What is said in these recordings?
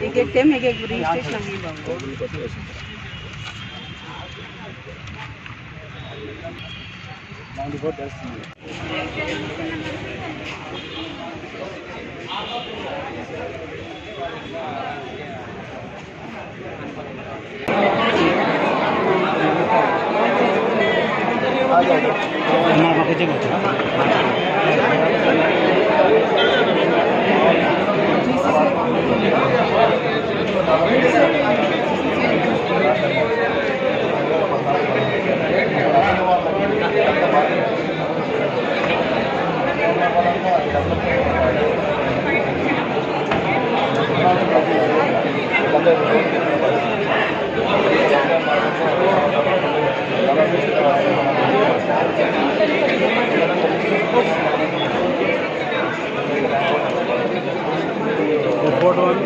एक एक टेम एक एक रजिस्ट्रेशन अभी बाबू Thank you.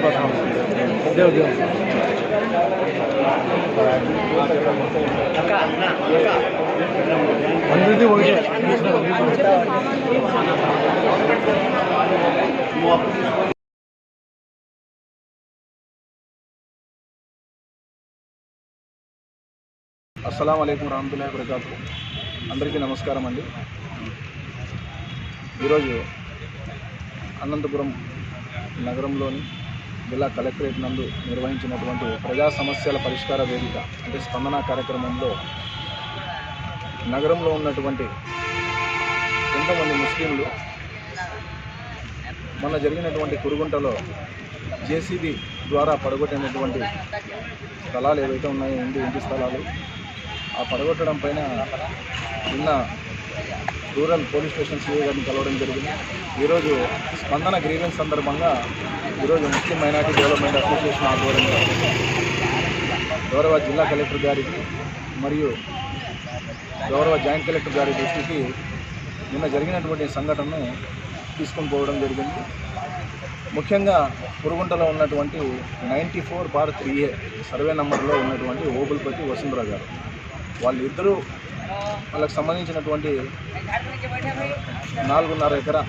కోసం దేవు దేవు. అందరిది అస్సలం అయికు రహమతుల్లా వరకాతు అందరికీ నమస్కారం అండి. ఈరోజు అనంతపురం నగరంలోని జిల్లా కలెక్టరేట్ నందు నిర్వహించినటువంటి ప్రజా సమస్యల పరిష్కార వేదిక అంటే స్పందన కార్యక్రమంలో నగరంలో ఉన్నటువంటి ఎంతోమంది ముస్లింలు మొన్న జరిగినటువంటి కురుగుంటలో జేసీబీ ద్వారా పడగొట్టినటువంటి స్థలాలు ఏవైతే ఉన్నాయో ఇంటి ఇంటి స్థలాలు ఆ పడగొట్టడం పైన నిన్న రూరల్ పోలీస్ స్టేషన్ సీఏ గారిని కలవడం జరిగింది. ఈరోజు స్పందన గ్రీవెన్స్ సందర్భంగా ఈరోజు ముస్లిం మైనార్టీ డెవలప్మెంట్ అసోసియేషన్ ఆధ్వర్యంలో గౌరవ జిల్లా కలెక్టర్ గారికి మరియు గౌరవ జాయింట్ కలెక్టర్ గారి దృష్టికి నిన్న జరిగినటువంటి సంఘటనను తీసుకొని పోవడం జరిగింది. ముఖ్యంగా పురుగుంటలో ఉన్నటువంటి ninety four bar three A survey నెంబర్లో ఉన్నటువంటి ఓబుల్పతి వసుంధర గారు. వాళ్ళిద్దరూ వాళ్ళకి సంబంధించినటువంటి నాలుగున్నర ఎకరా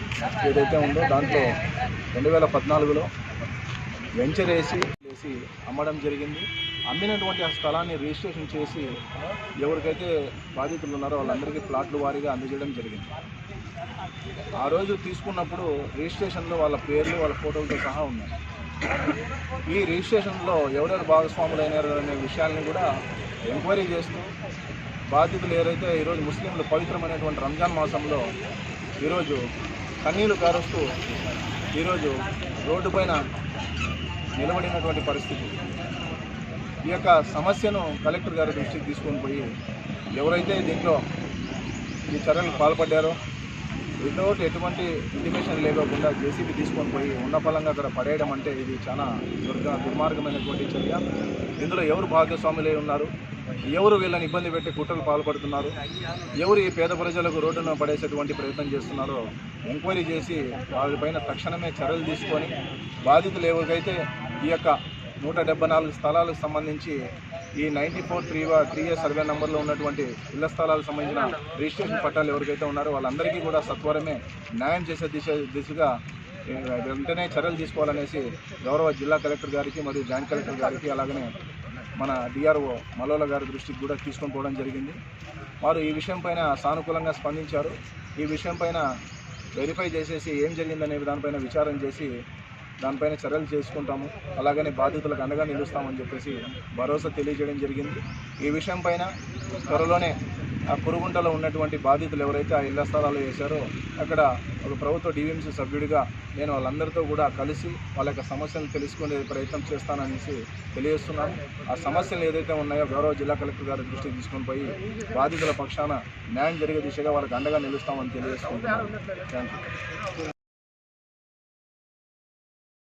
ఏదైతే ఉందో దాంట్లో రెండు వేల పద్నాలుగులో వెంచర్ వేసి వేసి అమ్మడం జరిగింది. అమ్మినటువంటి ఆ స్థలాన్ని రిజిస్ట్రేషన్ చేసి ఎవరికైతే బాధితులు ఉన్నారో వాళ్ళందరికీ ప్లాట్లు వారీగా అందజేయడం జరిగింది. ఆ రోజు తీసుకున్నప్పుడు రిజిస్ట్రేషన్లో వాళ్ళ పేర్లు వాళ్ళ ఫోటోలతో సహా ఉన్నాయి. ఈ రిజిస్ట్రేషన్లో ఎవరెవరు భాగస్వాములు అయినారు అనే విషయాల్ని కూడా ఎంక్వైరీ చేస్తూ బాధితులు ఏరైతే ఈరోజు ముస్లింలు పవిత్రమైనటువంటి రంజాన్ మాసంలో ఈరోజు కన్నీళ్ళు కారుస్తూ ఈరోజు రోడ్డు పైన నిలబడినటువంటి పరిస్థితి. ఈ యొక్క సమస్యను కలెక్టర్ గారి దృష్టికి తీసుకొని పోయి ఎవరైతే దీంట్లో ఈ చర్యలకు పాల్పడ్డారో వితౌట్ ఎటువంటి ఇంటిమేషన్ లేకోకుండా జేసీబీ తీసుకొని పోయి ఉన్న ఫలంగా అక్కడ పడేయడం అంటే ఇది చాలా దుర్గ దుర్మార్గమైనటువంటి చర్య. ఇందులో ఎవరు భాగస్వాములై ఉన్నారు? ఎవరు వీళ్ళని ఇబ్బంది పెట్టి కుట్రలు పాల్పడుతున్నారు? ఎవరు ఈ పేద ప్రజలకు రోడ్డున పడేసేటువంటి ప్రయత్నం చేస్తున్నారో ఎంక్వైరీ చేసి వారిపైన తక్షణమే చర్యలు తీసుకొని బాధితులు ఎవరికైతే ఈ యొక్క నూట డెబ్బై నాలుగు స్థలాలకు సంబంధించి ఈ ninety four three three A survey నెంబర్లో ఉన్నటువంటి ఇళ్ళ స్థలాలకు సంబంధించిన రిజిస్ట్రేషన్ పట్టాలు ఎవరికైతే ఉన్నారో వాళ్ళందరికీ కూడా సత్వరమే న్యాయం చేసే దిశ దిశగా వెంటనే చర్యలు తీసుకోవాలనేసి గౌరవ జిల్లా కలెక్టర్ గారికి మరియు జాయింట్ కలెక్టర్ గారికి అలాగనే మన డిఆర్ఓ మలోల గారి దృష్టికి కూడా తీసుకొని పోవడం జరిగింది. వారు ఈ విషయం పైన సానుకూలంగా స్పందించారు. ఈ విషయం పైన వెరిఫై చేసేసి ఏం జరిగిందనే దానిపైన విచారం చేసి దానిపైన చర్యలు చేసుకుంటాము. అలాగనే బాధితులకు అండగా నిలుస్తామని చెప్పేసి భరోసా తెలియజేయడం జరిగింది. ఈ విషయం పైన త్వరలోనే కురుగుంటలో ఉన్నటువంటి బాధితులు ఎవరైతే ఆ ఇళ్ళ స్థలాలు వేశారో అక్కడ ఒక ప్రభుత్వ డివిఎంసీ సభ్యుడిగా నేను వాళ్ళందరితో కూడా కలిసి వాళ్ళ యొక్క సమస్యలను తెలుసుకునే ప్రయత్నం చేస్తాననేసి తెలియజేస్తున్నాను. ఆ సమస్యలు ఏదైతే ఉన్నాయో గౌరవ జిల్లా కలెక్టర్ గారి దృష్టికి తీసుకొని పోయి బాధితుల పక్షాన న్యాయం జరిగే దిశగా వాళ్ళకి అండగా నిలుస్తామని తెలియజేస్తున్నాను థ్యాంక్ యూ